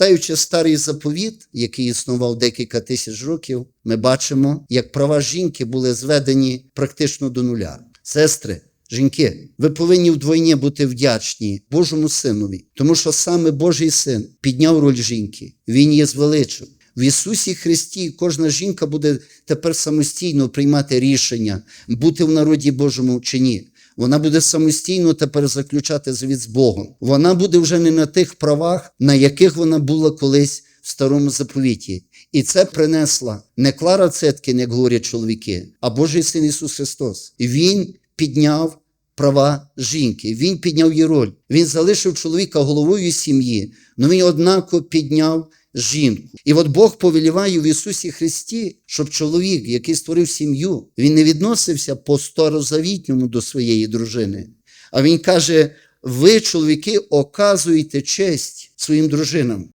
Читаючи старий заповіт, який існував декілька тисяч років, ми бачимо, як права жінки були зведені практично до нуля. Сестри, жінки, ви повинні вдвойні бути вдячні Божому Синові, тому що саме Божий син підняв роль жінки, він її звеличив. В Ісусі Христі кожна жінка буде тепер самостійно приймати рішення, бути в народі Божому чи ні. Вона буде самостійно тепер заключати завіт з Богом. Вона буде вже не на тих правах, на яких вона була колись в старому заповіті. І це принесла не Клара Цеткін, як говорять чоловіки, а Божий син Ісус Христос. Він підняв права жінки. Він підняв її роль. Він залишив чоловіка головою сім'ї, але він однаково підняв жінку. І от Бог повеліває в Ісусі Христі, щоб чоловік, який створив сім'ю, він не відносився по старозавітньому до своєї дружини. А він каже: ви, чоловіки, оказуєте честь своїм дружинам.